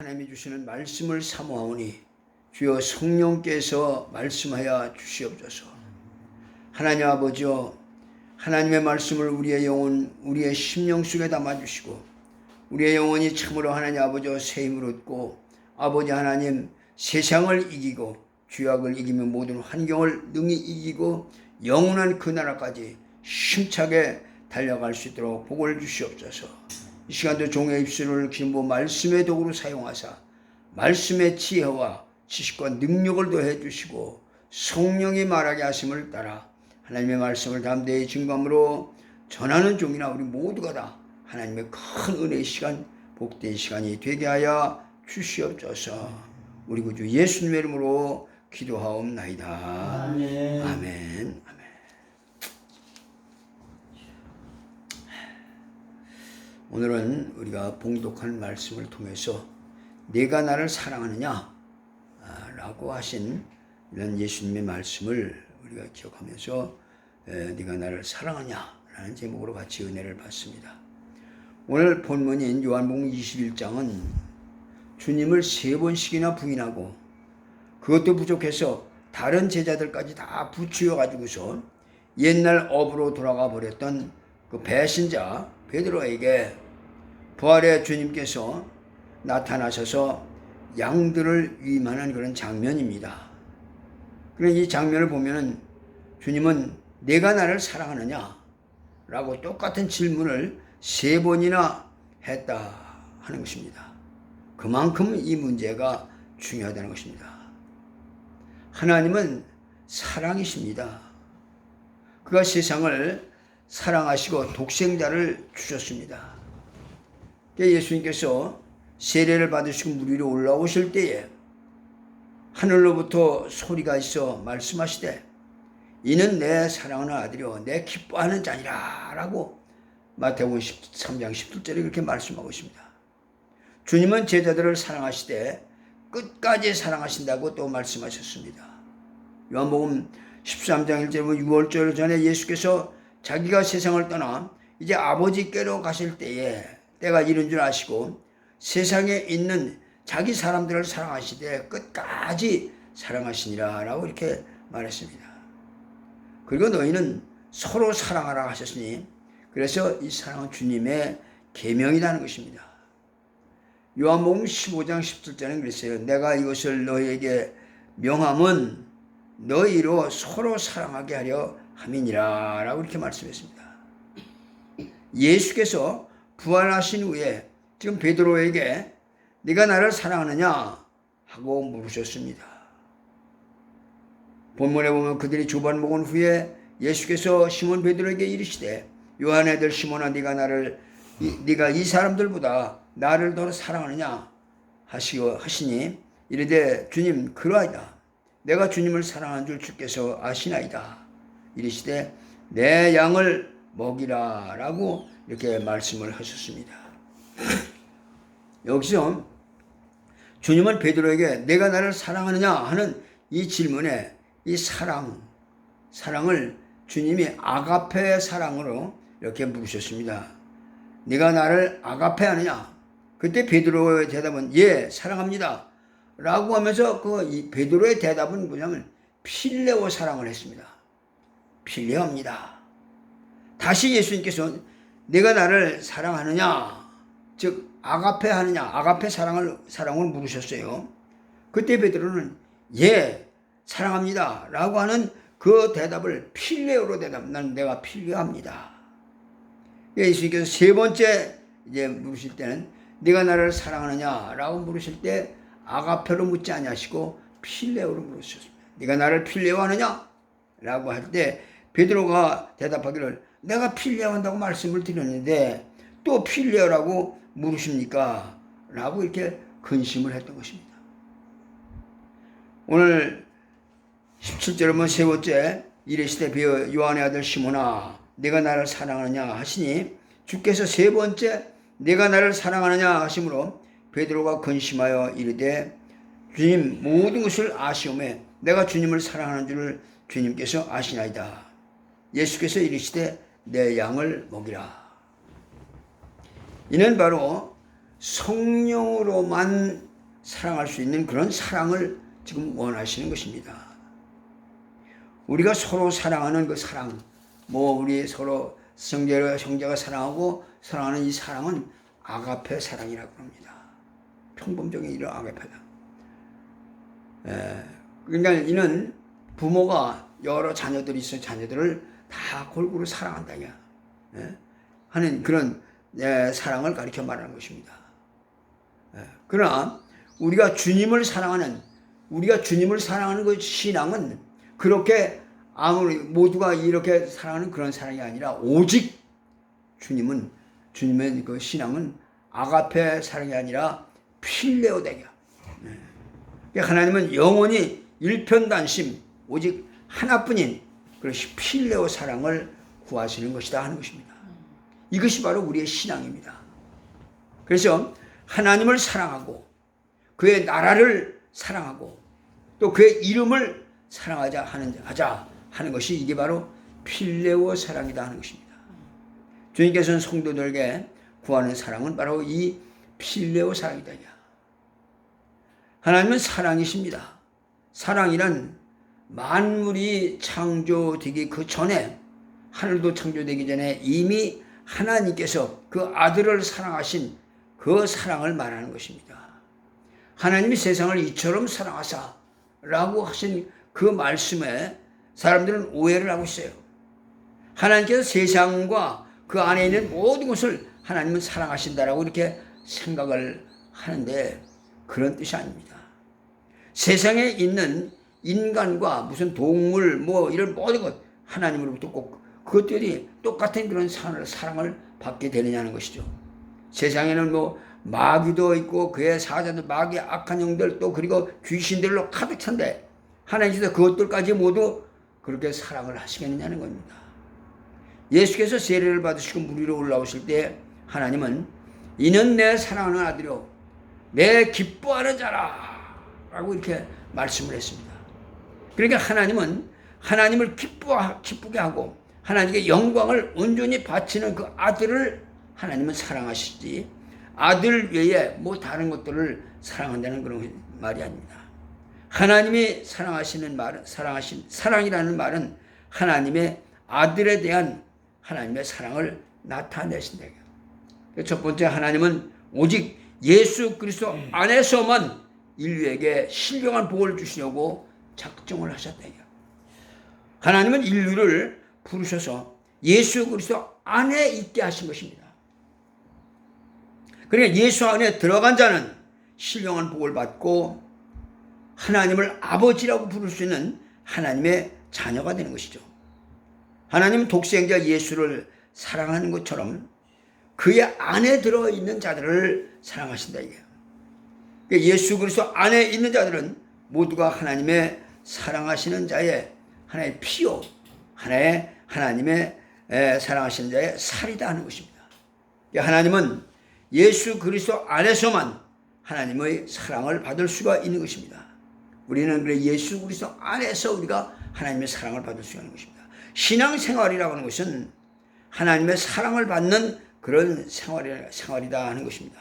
하나님이 주시는 말씀을 사모하오니 주여 성령께서 말씀하여 주시옵소서. 하나님 아버지여 하나님의 말씀을 우리의 영혼 우리의 심령 속에 담아 주시고 우리의 영혼이 참으로 하나님 아버지여 새 힘을 얻고 아버지 하나님 세상을 이기고 죄악을 이기며 모든 환경을 능히 이기고 영원한 그 나라까지 힘차게 달려갈 수 있도록 복을 주시옵소서. 이 시간도 종의 입술을 기름부 말씀의 도구로 사용하사 말씀의 지혜와 지식과 능력을 더해 주시고 성령이 말하게 하심을 따라 하나님의 말씀을 담대히 증거함으로 전하는 종이나 우리 모두가 다 하나님의 큰 은혜의 시간 복된 시간이 되게 하여 주시옵소서 우리 구주 예수님의 이름으로 기도하옵나이다. 아멘 아멘 오늘은 우리가 봉독한 말씀을 통해서 내가 나를 사랑하느냐 아, 라고 하신 이런 예수님의 말씀을 우리가 기억하면서 에, 네가 나를 사랑하냐 라는 제목으로 같이 은혜를 받습니다. 오늘 본문인 요한복음 21장은 주님을 세 번씩이나 부인하고 그것도 부족해서 다른 제자들까지 다 부추어 가지고서 옛날 업으로 돌아가 버렸던 그 배신자 베드로에게 부활의 주님께서 나타나셔서 양들을 위임하는 그런 장면입니다. 그런 이 장면을 보면은 주님은 내가 나를 사랑하느냐? 라고 똑같은 질문을 세 번이나 했다 하는 것입니다. 그만큼 이 문제가 중요하다는 것입니다. 하나님은 사랑이십니다. 그가 세상을 사랑하시고 독생자를 주셨습니다. 예수님께서 세례를 받으시고 물 위로 올라오실 때에 하늘로부터 소리가 있어 말씀하시되 이는 내 사랑하는 아들이요 내 기뻐하는 자니라 라고 마태복음 13장 17절에 그렇게 말씀하고 있습니다. 주님은 제자들을 사랑하시되 끝까지 사랑하신다고 또 말씀하셨습니다. 요한복음 13장 1절 6월절 전에 예수께서 자기가 세상을 떠나 이제 아버지께로 가실 때에 때가 이른 줄 아시고 세상에 있는 자기 사람들을 사랑하시되 끝까지 사랑하시니라 라고 이렇게 말했습니다. 그리고 너희는 서로 사랑하라 하셨으니 그래서 이 사랑은 주님의 계명이라는 것입니다. 요한복음 15장 17절은 그랬어요. 내가 이것을 너희에게 명함은 너희로 서로 사랑하게 하려 함이니라 라고 이렇게 말씀했습니다. 예수께서 부활하신 후에 지금 베드로에게 네가 나를 사랑하느냐? 하고 물으셨습니다. 본문에 보면 그들이 주반 먹은 후에 예수께서 시몬 베드로에게 이르시되 요한의 아들 시몬아 네가 나를 이, 네가 이 사람들보다 나를 더 사랑하느냐? 하시오 하시니 이르되 주님 그러하이다. 내가 주님을 사랑한 줄 주께서 아시나이다. 이르시되 내 양을 먹이라 라고 이렇게 말씀을 하셨습니다. 여기서 주님은 베드로에게 내가 나를 사랑하느냐 하는 이 질문에 이 사랑, 사랑을 주님이 아가페 사랑으로 이렇게 물으셨습니다. 네가 나를 아가페 하느냐? 그때 베드로의 대답은 예, 사랑합니다. 라고 하면서 그 베드로의 대답은 뭐냐면 필레오 사랑을 했습니다. 필레오입니다. 다시 예수님께서 내가 나를 사랑하느냐? 즉 아가페 하느냐? 아가페 사랑을 사랑을 물으셨어요. 그때 베드로는 예, 사랑합니다라고 하는 그 대답을 필레오로 대답. 나는 내가 필요합니다. 예수님께서 세 번째 이제 물으실 때는 네가 나를 사랑하느냐라고 물으실 때 아가페로 묻지 아니하시고 필레오로 물으셨습니다. 네가 나를 필레오 하느냐?라고 할 때 베드로가 대답하기를 내가 필레오한다고 말씀을 드렸는데 또 필레오라고 물으십니까? 라고 이렇게 근심을 했던 것입니다. 오늘 17절에 보면 세 번째 이르시되 비어 요한의 아들 시몬아 내가 나를 사랑하느냐 하시니 주께서 세 번째 내가 나를 사랑하느냐 하심으로 베드로가 근심하여 이르되 주님 모든 것을 아시오매 내가 주님을 사랑하는 줄을 주님께서 아시나이다. 예수께서 이르시되 내 양을 먹이라. 이는 바로 성령으로만 사랑할 수 있는 그런 사랑을 지금 원하시는 것입니다. 우리가 서로 사랑하는 그 사랑, 뭐 우리 서로 형제가 형제가 사랑하고 사랑하는 이 사랑은 아가페 사랑이라고 합니다. 평범적인 이런 아가페다. 에, 그러니까 이는 부모가 여러 자녀들이 있어 자녀들을 다 골고루 사랑한다 야 예? 하는 그런 예, 사랑을 가리켜 말하는 것입니다. 예, 그러나 우리가 주님을 사랑하는 우리가 주님을 사랑하는 그 신앙은 그렇게 아무리 모두가 이렇게 사랑하는 그런 사랑이 아니라 오직 주님은 주님의 그 신앙은 아가페 사랑이 아니라 필레오 대결. 네. 하나님은 영원히 일편단심 오직 하나뿐인 그것이 필레오 사랑을 구하시는 것이다 하는 것입니다. 이것이 바로 우리의 신앙입니다. 그래서 하나님을 사랑하고 그의 나라를 사랑하고 또 그의 이름을 사랑하자 하는 하자 하는 것이 이게 바로 필레오 사랑이다 하는 것입니다. 주님께서는 성도들에게 구하는 사랑은 바로 이 필레오 사랑이다. 하나님은 사랑이십니다. 사랑이란 만물이 창조되기 그 전에 하늘도 창조되기 전에 이미 하나님께서 그 아들을 사랑하신 그 사랑을 말하는 것입니다. 하나님이 세상을 이처럼 사랑하사 라고 하신 그 말씀에 사람들은 오해를 하고 있어요. 하나님께서 세상과 그 안에 있는 모든 것을 하나님은 사랑하신다라고 이렇게 생각을 하는데 그런 뜻이 아닙니다. 세상에 있는 인간과 무슨 동물 뭐 이런 모든 것 하나님으로부터 꼭 그것들이 똑같은 그런 사랑을 받게 되느냐는 것이죠. 세상에는 뭐 마귀도 있고 그의 사자들 마귀 악한 영들 또 그리고 귀신들로 가득 찬데 하나님께서 그것들까지 모두 그렇게 사랑을 하시겠느냐는 겁니다. 예수께서 세례를 받으시고 물 위로 올라오실 때 하나님은 이는 내 사랑하는 아들이요 내 기뻐하는 자라 라고 이렇게 말씀을 했습니다. 그러니까 하나님은 하나님을 기쁘게 하고 하나님께 영광을 온전히 바치는 그 아들을 하나님은 사랑하시지 아들 외에 뭐 다른 것들을 사랑한다는 그런 말이 아닙니다. 하나님이 사랑하시는 말은 사랑하신 사랑이라는 말은 하나님의 아들에 대한 하나님의 사랑을 나타내신다. 첫 번째 하나님은 오직 예수 그리스도 안에서만 인류에게 신령한 복을 주시려고 작정을 하셨다. 하나님은 인류를 부르셔서 예수 그리스도 안에 있게 하신 것입니다. 그러니까 예수 안에 들어간 자는 신령한 복을 받고 하나님을 아버지라고 부를 수 있는 하나님의 자녀가 되는 것이죠. 하나님은 독생자 예수를 사랑하는 것처럼 그의 안에 들어 있는 자들을 사랑하신다 이게 그러니까 예수 그리스도 안에 있는 자들은 모두가 하나님의 사랑하시는 자의 하나의 피요 하나의 하나님의 사랑하시는 자의 살이다 하는 것입니다. 하나님은 예수 그리스도 안에서만 하나님의 사랑을 받을 수가 있는 것입니다. 우리는 그래 예수 그리스도 안에서 우리가 하나님의 사랑을 받을 수 있는 것입니다. 신앙생활이라고 하는 것은 하나님의 사랑을 받는 그런 생활이, 생활이다 하는 것입니다.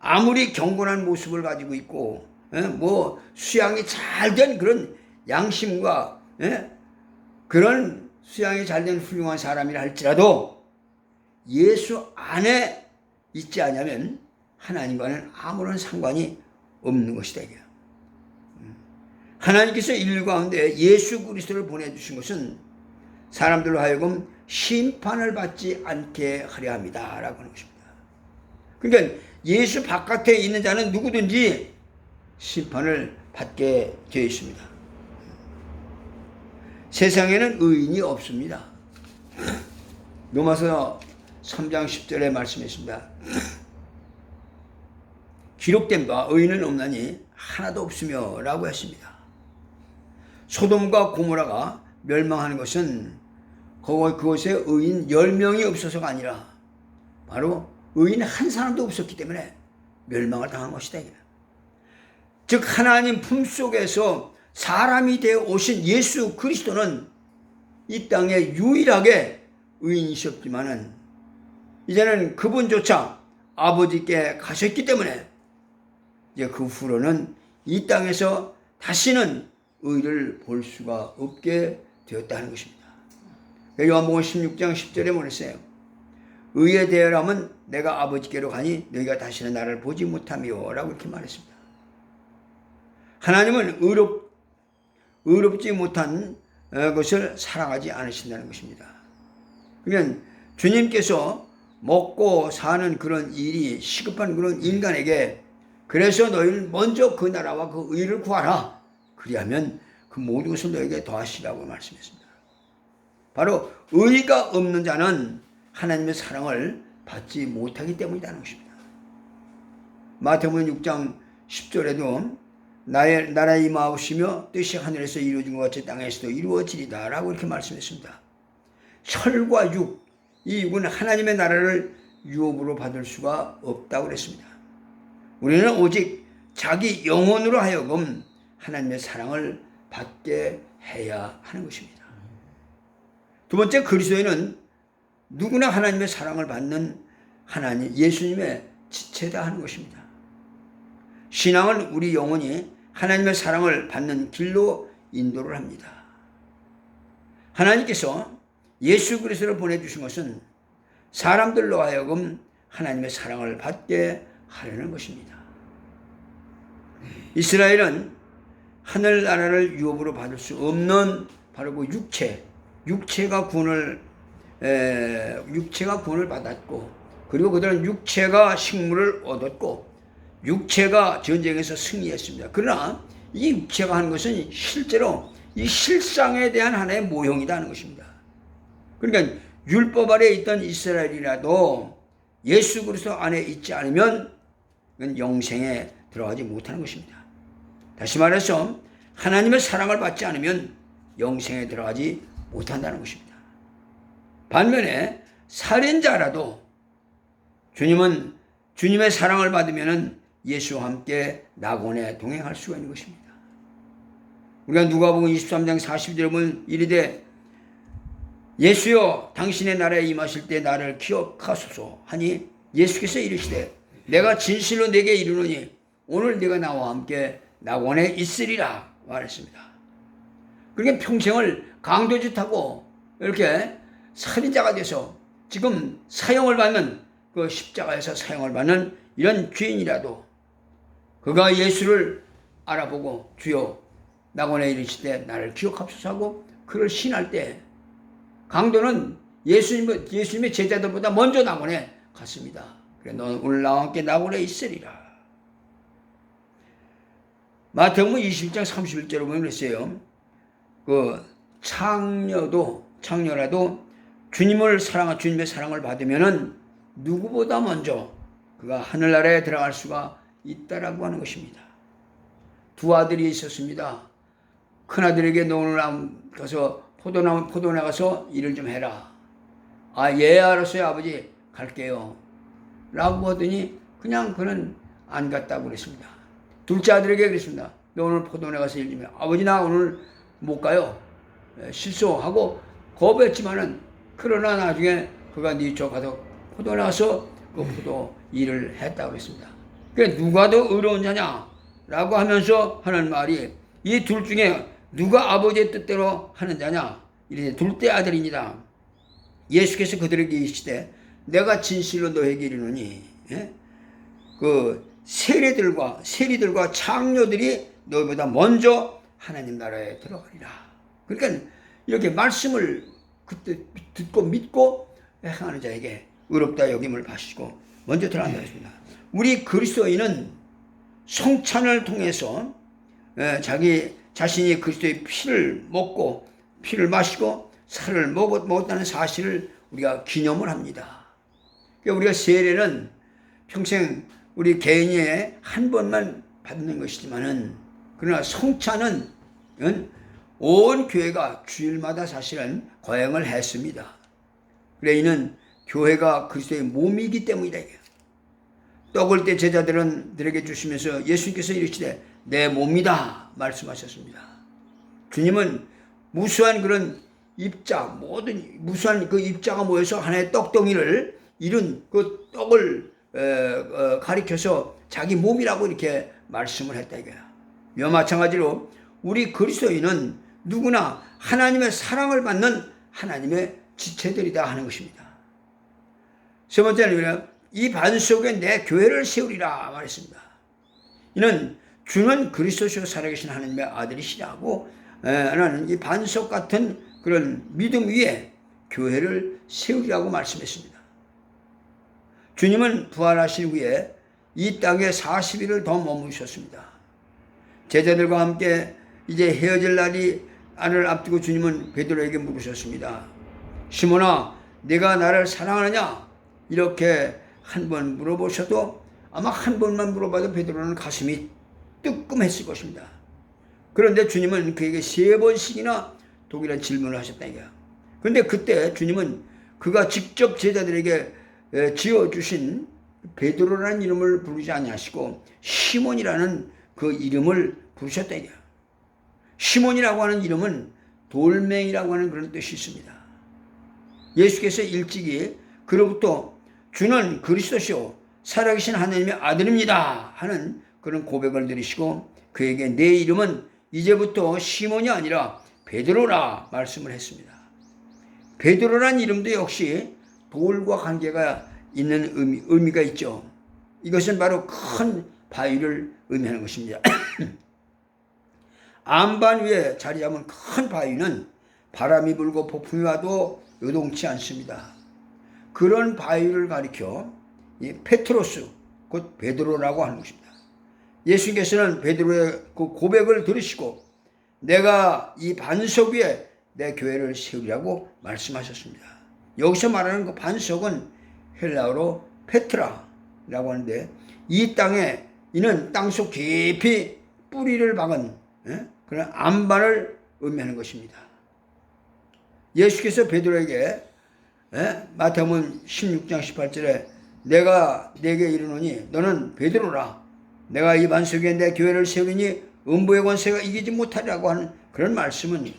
아무리 경건한 모습을 가지고 있고, 예, 뭐, 수양이 잘 된 그런 양심과, 예, 그런 수양이 잘 된 훌륭한 사람이라 할지라도 예수 안에 있지 않으면 하나님과는 아무런 상관이 없는 것이다. 하나님께서 인류 가운데 예수 그리스도를 보내주신 것은 사람들로 하여금 심판을 받지 않게 하려 합니다. 라고 하는 것입니다. 그러니까 예수 바깥에 있는 자는 누구든지 심판을 받게 되어 있습니다. 세상에는 의인이 없습니다. 로마서 3장 10절에 말씀했습니다. 기록된 바 의인은 없나니 하나도 없으며 라고 했습니다. 소돔과 고모라가 멸망하는 것은 그곳에 의인 10명이 없어서가 아니라 바로 의인 한 사람도 없었기 때문에 멸망을 당한 것이다. 즉 하나님 품속에서 사람이 되어 오신 예수 그리스도는 이 땅에 유일하게 의인이셨지만은 이제는 그분조차 아버지께 가셨기 때문에 이제 그 후로는 이 땅에서 다시는 의를 볼 수가 없게 되었다는 것입니다. 요한복음 16장 10절에 말했어요. 의에 대하라면 내가 아버지께로 가니 너희가 다시는 나를 보지 못하며 라고 이렇게 말했습니다. 하나님은 의롭, 의롭지 못한 어, 것을 사랑하지 않으신다는 것입니다. 그러면 주님께서 먹고 사는 그런 일이 시급한 그런 인간에게 그래서 너희를 먼저 그 나라와 그 의를 구하라. 그리하면 그 모든 것을 너에게 더하시라고 말씀했습니다. 바로 의가 없는 자는 하나님의 사랑을 받지 못하기 때문이라는 것입니다. 마태복음 6장 10절에도 나의 나라의 임하시며 뜻이 하늘에서 이루어진 것 같이 땅에서도 이루어지리다 라고 이렇게 말씀했습니다. 혈과 육, 이 육은 하나님의 나라를 유업으로 받을 수가 없다고 그랬습니다. 우리는 오직 자기 영혼으로 하여금 하나님의 사랑을 받게 해야 하는 것입니다. 두 번째 그리스도인은 누구나 하나님의 사랑을 받는 하나님 예수님의 지체다 하는 것입니다. 신앙은 우리 영혼이 하나님의 사랑을 받는 길로 인도를 합니다. 하나님께서 예수 그리스도를 보내주신 것은 사람들로 하여금 하나님의 사랑을 받게 하려는 것입니다. 이스라엘은 하늘 나라를 유업으로 받을 수 없는 바로 그 육체, 육체가 에, 육체가 구원을 받았고 그리고 그들은 육체가 식물을 얻었고 육체가 전쟁에서 승리했습니다. 그러나 이 육체가 하는 것은 실제로 이 실상에 대한 하나의 모형이라는 것입니다. 그러니까 율법 아래 있던 이스라엘이라도 예수 그리스도 안에 있지 않으면 영생에 들어가지 못하는 것입니다. 다시 말해서 하나님의 사랑을 받지 않으면 영생에 들어가지 못한다는 것입니다. 반면에 살인자라도 주님은 주님의 사랑을 받으면 예수와 함께 낙원에 동행할 수가 있는 것입니다. 우리가 누가복음 23장 40절에 보면 이르되 예수여 당신의 나라에 임하실 때 나를 기억하소서 하니 예수께서 이르시되 내가 진실로 내게 이르노니 오늘 네가 나와 함께 낙원에 있으리라 말했습니다. 그러니까 평생을 강도짓하고 이렇게 살인자가 돼서 지금 사형을 받는 그 십자가에서 사형을 받는 이런 죄인이라도 그가 예수를 알아보고 주여 낙원에 이르시되 나를 기억합소서 하고 그를 신할 때 강도는 예수님, 예수님의 제자들보다 먼저 낙원에 갔습니다. 그래 너는 오늘 나와 함께 낙원에 있으리라. 마태복음 21장 31절에 보면 그랬어요. 그 창녀도 창녀라도 주님을 사랑하 주님의 사랑을 받으면은 누구보다 먼저 그가 하늘나라에 들어갈 수가 있다라고 하는 것입니다. 두 아들이 있었습니다. 큰 아들에게 너 오늘 가서 포도나무 포도 나 가서 일을 좀 해라. 아, 예, 알았어요, 아버지. 갈게요. 라고 하더니 그냥 그는 안 갔다고 그랬습니다. 둘째 아들에게 그랬습니다. 너 오늘 포도나 가서 일 좀 해. 아버지 나 오늘 못 가요. 예, 실수하고 거부했지만은 그러나 나중에 그가 네쪽 가서 포도 나가서 그 포도 일을 했다고 그랬습니다. 그 누가 더 의로운 자냐? 라고 하면서 하는 말이 이 둘 중에 누가 아버지의 뜻대로 하는 자냐? 이래 둘째 아들입니다. 예수께서 그들에게 이르시되 내가 진실로 너에게 이르노니 예? 그 세리들과 세리들과 창녀들이 너보다 먼저 하나님 나라에 들어가리라. 그러니까 이렇게 말씀을 그때 듣고 믿고 행하는 자에게 의롭다 여김을 받으시고 먼저 들어간다 했습니다. 우리 그리스도인은 성찬을 통해서 예, 자기 자신이 그리스도의 피를 먹고 피를 마시고 살을 먹었다는 사실을 우리가 기념을 합니다. 그러니까 우리가 세례는 평생 우리 개인이 한 번만 받는 것이지만은 그러나 성찬은 온 교회가 주일마다 사실은 거행을 했습니다. 그래 이는 교회가 그리스도의 몸이기 때문이다. 떡을 때 제자들은 들에게 주시면서 예수님께서 이르시되 내 몸이다 말씀하셨습니다. 주님은 무수한 그런 입자 모든 무수한 그 입자가 모여서 하나의 떡덩이를 이룬 그 떡을 어, 가리켜서 자기 몸이라고 이렇게 말씀을 했다 이거야. 이와 마찬가지로 우리 그리스도인은 누구나 하나님의 사랑을 받는 하나님의 지체들이다 하는 것입니다. 세 번째는 이 반석에 내 교회를 세우리라 말했습니다. 이는 주는 그리스도시로 살아계신 하나님의 아들이시라고 하나는 이 반석 같은 그런 믿음 위에 교회를 세우리라고 말씀했습니다. 주님은 부활하신 후에 이 땅에 40일을 더 머무셨습니다. 제자들과 함께 이제 헤어질 날이 안을 앞두고 주님은 베드로에게 물으셨습니다. 시몬아, 네가 나를 사랑하느냐? 이렇게 한 번 물어보셔도 아마 한 번만 물어봐도 베드로는 가슴이 뜨끔했을 것입니다. 그런데 주님은 그에게 세 번씩이나 독일한 질문을 하셨다 이거야. 그런데 그때 주님은 그가 직접 제자들에게 지어 주신 베드로라는 이름을 부르지 아니하시고 시몬이라는 그 이름을 부르셨다 이거야. 시몬이라고 하는 이름은 돌멩이라고 하는 그런 뜻이 있습니다. 예수께서 일찍이 그로부터 주는 그리스도시오 살아계신 하나님의 아들입니다 하는 그런 고백을 들으시고 그에게 내 이름은 이제부터 시몬이 아니라 베드로라 말씀을 했습니다. 베드로란 이름도 역시 돌과 관계가 있는 의미, 의미가 있죠. 이것은 바로 큰 바위를 의미하는 것입니다. 안반 위에 자리 잡은 큰 바위는 바람이 불고 폭풍이 와도 요동치 않습니다. 그런 바위를 가리켜 페트로스 곧 베드로라고 하는 것입니다. 예수님께서는 베드로의 그 고백을 들으시고 내가 이 반석 위에 내 교회를 세우리라고 말씀하셨습니다. 여기서 말하는 그 반석은 헬라어로 페트라라고 하는데 이 땅에 이는 땅속 깊이 뿌리를 박은 예? 그런 안반을 의미하는 것입니다. 예수께서 베드로에게 예? 마태복음 16장 18절에 내가 내게 이르노니 너는 베드로라 내가 이 반석에 내 교회를 세우니 음부의 권세가 이기지 못하리라고 하는 그런 말씀은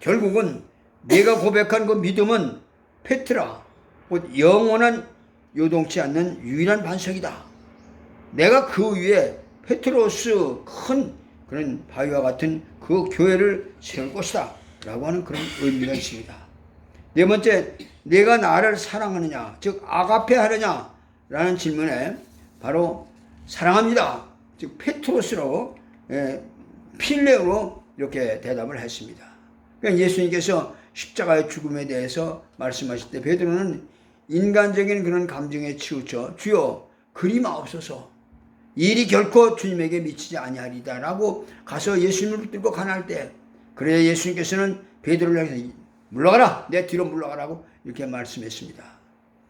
결국은 내가 고백한 그 믿음은 페트라 곧 영원한 요동치 않는 유일한 반석이다. 내가 그 위에 페트로스 큰 그런 바위와 같은 그 교회를 세울 것이다. 라고 하는 그런 의미가 있습니다. 네 번째, 내가 나를 사랑하느냐, 즉, 아가페 하느냐, 라는 질문에 바로 사랑합니다. 즉, 페트로스로, 예, 필레로 이렇게 대답을 했습니다. 그러니까 예수님께서 십자가의 죽음에 대해서 말씀하실 때 베드로는 인간적인 그런 감정에 치우쳐 주여 그리마없소서 일이 결코 주님에게 미치지 아니하리다라고 가서 예수님을 붙들고 가난할 때 그래야 예수님께서는 베드로를 향해서 물러가라 내 뒤로 물러가라고 이렇게 말씀했습니다.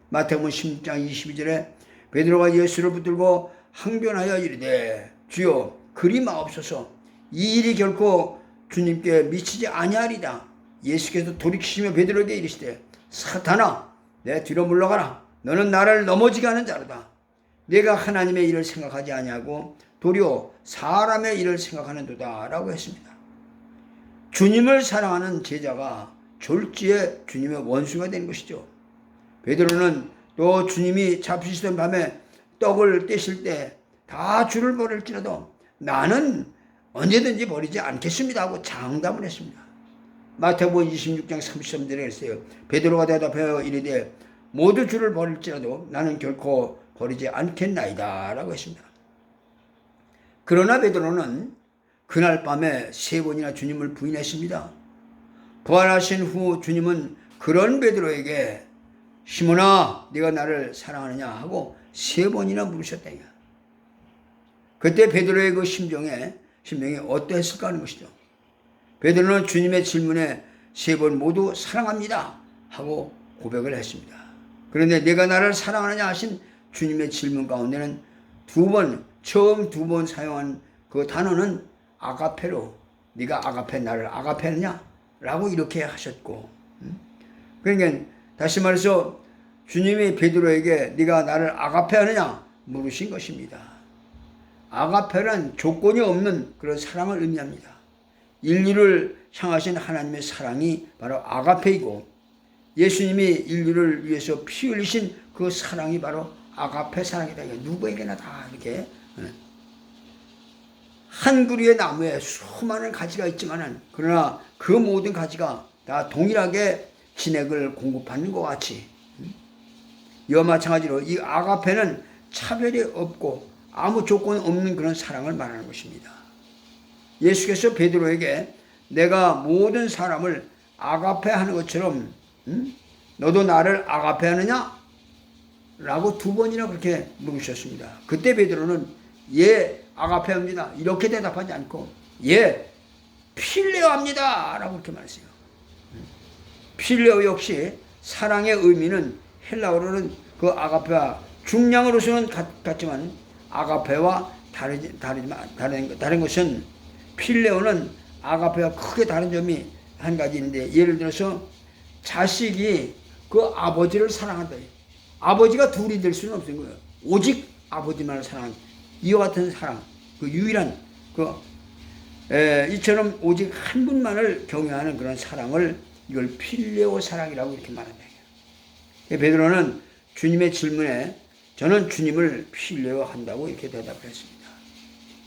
마태복음 16장 22절에 베드로가 예수를 붙들고 항변하여 이르되 주여 그리마없소서 이 일이 결코 주님께 미치지 아니하리다. 예수께서 돌이키시며 베드로에게 이르시되 사탄아 내 뒤로 물러가라. 너는 나를 넘어지게 하는 자로다. 내가 하나님의 일을 생각하지 아니하고 도리어 사람의 일을 생각하는도다라고 했습니다. 주님을 사랑하는 제자가 졸지에 주님의 원수가 된 것이죠. 베드로는 또 주님이 잡히시던 밤에 떡을 떼실 때 다 줄을 버릴지라도 나는 언제든지 버리지 않겠습니다 하고 장담을 했습니다. 마태복음 26장 33절에 했어요. 베드로가 대답하여 이르되 모두 줄을 버릴지라도 나는 결코 버리지 않겠나이다 라고 했습니다. 그러나 베드로는 그날 밤에 세 번이나 주님을 부인했습니다. 부활하신 후 주님은 그런 베드로에게 시몬아 네가 나를 사랑하느냐 하고 세 번이나 물으셨다. 그때 베드로의 그 심정에 심령이 어떠했을까 하는 것이죠. 베드로는 주님의 질문에 세 번 모두 사랑합니다 하고 고백을 했습니다. 그런데 내가 나를 사랑하느냐 하신 주님의 질문 가운데는 두 번, 처음 두 번 사용한 그 단어는 아가페로 네가 아가페 나를 아가페느냐? 라고 이렇게 하셨고 그러니까 다시 말해서 주님이 베드로에게 네가 나를 아가페 하느냐? 물으신 것입니다. 아가페란 조건이 없는 그런 사랑을 의미합니다. 인류를 향하신 하나님의 사랑이 바로 아가페이고 예수님이 인류를 위해서 피 흘리신 그 사랑이 바로 아가페 사랑이다. 누구에게나 다 이렇게. 예. 한 그루의 나무에 수많은 가지가 있지만은 그러나 그 모든 가지가 다 동일하게 진액을 공급하는 것 같이 음? 이와 마찬가지로 이 아가페는 차별이 없고 아무 조건 없는 그런 사랑을 말하는 것입니다. 예수께서 베드로에게 내가 모든 사람을 아가페 하는 것처럼 음? 너도 나를 아가페 하느냐? 라고 두 번이나 그렇게 물으셨습니다. 그때 베드로는 예 아가페합니다. 이렇게 대답하지 않고 예 필레오합니다. 라고 이렇게 말했어요. 필레오 역시 사랑의 의미는 헬라어로는 그 아가페와 중량으로서는 같, 같지만 아가페와 다르지, 다르지만 다른, 다른 것은 필레오는 아가페와 크게 다른 점이 한 가지 있는데 예를 들어서 자식이 그 아버지를 사랑한다. 아버지가 둘이 될 수는 없는 거예요. 오직 아버지만을 사랑. 이와 같은 사랑, 그 유일한 그 에, 이처럼 오직 한 분만을 경외하는 그런 사랑을 이걸 필레오 사랑이라고 이렇게 말한다. 베드로는 주님의 질문에 저는 주님을 필레오 한다고 이렇게 대답을 했습니다.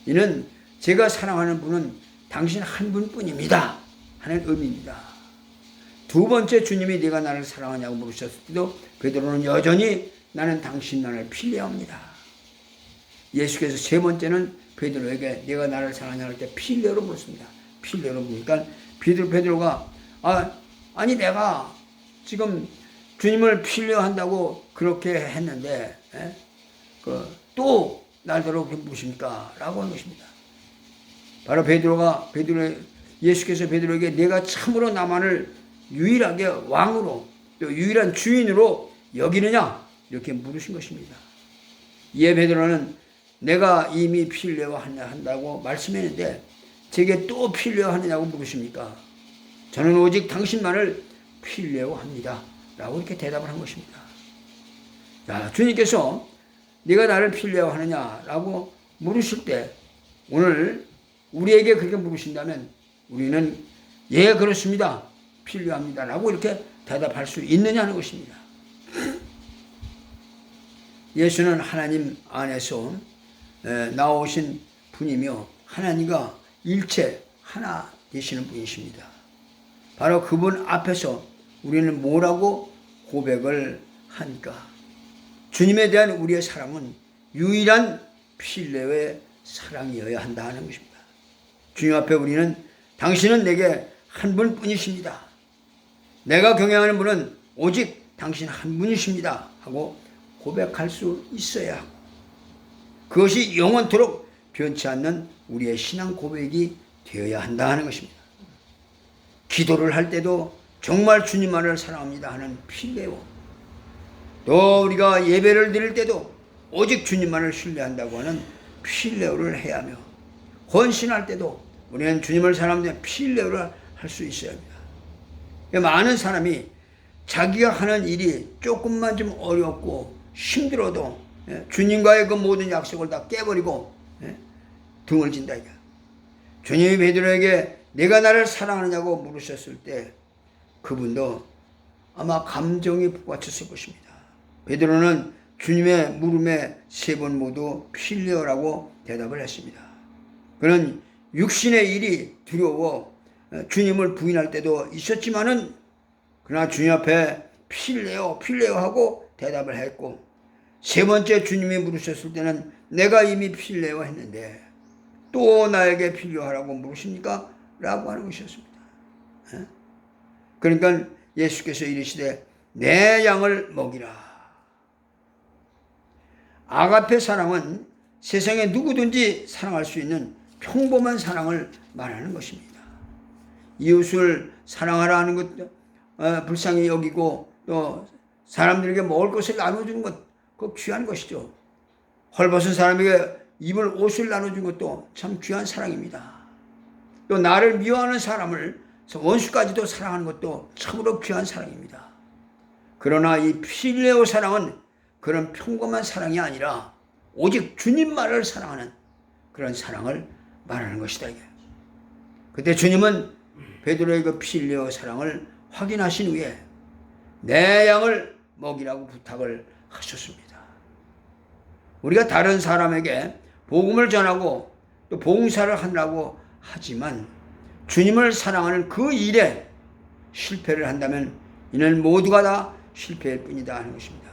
이는 제가 사랑하는 분은 당신 한 분뿐입니다. 하는 의미입니다. 두 번째 주님이 네가 나를 사랑하냐고 물으셨을 때도 베드로는 여전히 나는 당신만을 필레합니다. 예수께서 세 번째는 베드로에게 네가 나를 사랑하냐 할 때 필레로 물었습니다. 필레로 물으니까 베드로 베드로가 아 아니 내가 지금 주님을 필요한다고 그렇게 했는데 예? 그또 날더러 무십니까? 라고 하는 것입니다. 바로 베드로가 베드로 예수께서 베드로에게 내가 참으로 나만을 유일하게 왕으로 또 유일한 주인으로 여기느냐 이렇게 물으신 것입니다. 이에 베드로는 내가 이미 필요한다고 말씀했는데 제게 또 필요하느냐고 물으십니까? 저는 오직 당신만을 필요합니다. 라고 이렇게 대답을 한 것입니다. 자, 주님께서 네가 나를 필요하느냐 라고 물으실 때 오늘 우리에게 그렇게 물으신다면 우리는 예 그렇습니다. 필요합니다 라고 이렇게 대답할 수 있느냐는 것입니다. 예수는 하나님 안에서 나오신 분이며 하나님과 일체 하나 되시는 분이십니다. 바로 그분 앞에서 우리는 뭐라고 고백을 하니까 주님에 대한 우리의 사랑은 유일한 필레의 사랑이어야 한다는 것입니다. 주님 앞에 우리는 당신은 내게 한 분뿐이십니다. 내가 경영하는 분은 오직 당신 한 분이십니다. 하고 고백할 수 있어야 하고 그것이 영원토록 변치 않는 우리의 신앙 고백이 되어야 한다 하는 것입니다. 기도를 할 때도 정말 주님만을 사랑합니다 하는 필레오 또 우리가 예배를 드릴 때도 오직 주님만을 신뢰한다고 하는 필레오를 해야 하며 헌신할 때도 우리는 주님을 사랑하는 필레오를 할 수 있어야 합니다. 많은 사람이 자기가 하는 일이 조금만 좀 어렵고 힘들어도 예, 주님과의 그 모든 약속을 다 깨버리고 예, 등을 진다 이거. 주님이 베드로에게 내가 나를 사랑하느냐고 물으셨을 때 그분도 아마 감정이 북받쳤을 것입니다. 베드로는 주님의 물음에 세 번 모두 필요라고 대답을 했습니다. 그는 육신의 일이 두려워 주님을 부인할 때도 있었지만은 그러나 주님 앞에 필래요 필래요 하고 대답을 했고 세 번째 주님이 물으셨을 때는 내가 이미 필래요 했는데 또 나에게 필요하라고 물으십니까? 라고 하는 것이었습니다. 그러니까 예수께서 이르시되 내 양을 먹이라. 아가페 사랑은 세상에 누구든지 사랑할 수 있는 평범한 사랑을 말하는 것입니다. 이웃을 사랑하라 하는 것도 어, 불쌍히 여기고 또 사람들에게 먹을 것을 나눠주는 것, 그 귀한 것이죠. 헐벗은 사람에게 입을 옷을 나눠준 것도 참 귀한 사랑입니다. 또 나를 미워하는 사람을 원수까지도 사랑하는 것도 참으로 귀한 사랑입니다. 그러나 이 필레오 사랑은 그런 평범한 사랑이 아니라 오직 주님만을 사랑하는 그런 사랑을 말하는 것이다. 그때 주님은 베드로의 그 필레오 사랑을 확인하신 후에 내 양을 먹이라고 부탁을 하셨습니다. 우리가 다른 사람에게 복음을 전하고 또 봉사를 하느라고 하지만 주님을 사랑하는 그 일에 실패를 한다면 이는 모두가 다 실패일 뿐이다 하는 것입니다.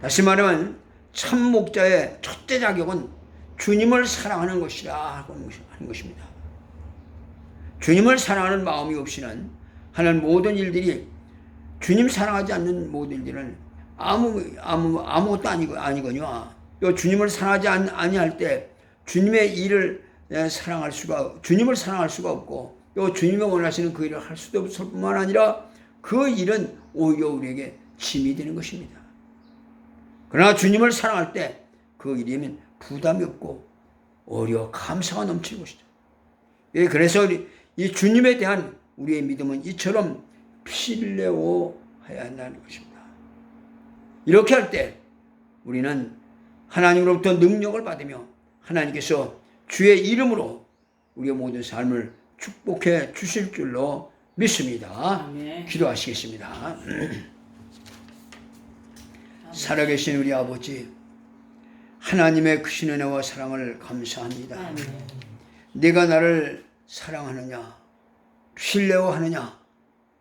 다시 말하면 참 목자의 첫째 자격은 주님을 사랑하는 것이라 하는 것입니다. 주님을 사랑하는 마음이 없이는 하는 모든 일들이 주님 사랑하지 않는 모든 일들은 아무 아무 아무것도 아니고 아니거니와 또 주님을 사랑하지 않, 아니할 때 주님의 일을 예, 사랑할 수가 주님을 사랑할 수가 없고 또 주님이 원하시는 그 일을 할 수도 없을 뿐만 아니라 그 일은 오히려 우리에게 짐이 되는 것입니다. 그러나 주님을 사랑할 때 그 일이면 부담이 없고 오히려 감사가 넘치는 것이죠. 예, 그래서 이 주님에 대한 우리의 믿음은 이처럼 필레오 해야 한다는 것입니다. 이렇게 할 때 우리는 하나님으로부터 능력을 받으며 하나님께서 주의 이름으로 우리의 모든 삶을 축복해 주실 줄로 믿습니다. 아멘. 기도하시겠습니다. 살아계신 우리 아버지, 하나님의 크신 은혜와 사랑을 감사합니다. 아멘. 네가 나를 사랑하느냐, 신뢰하느냐,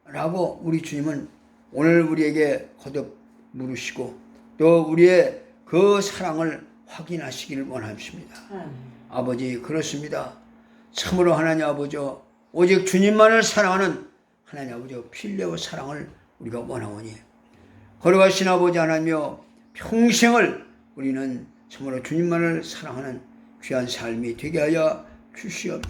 라고 우리 주님은 오늘 우리에게 거듭 물으시고 또 우리의 그 사랑을 확인하시기를 원하십니다. 아멘. 아버지 그렇습니다. 참으로 하나님 아버지 오직 주님만을 사랑하는 하나님 아버지 필레오 사랑을 우리가 원하오니 걸어가신 아버지 하나님여 평생을 우리는 참으로 주님만을 사랑하는 귀한 삶이 되게 하여 주시옵소서.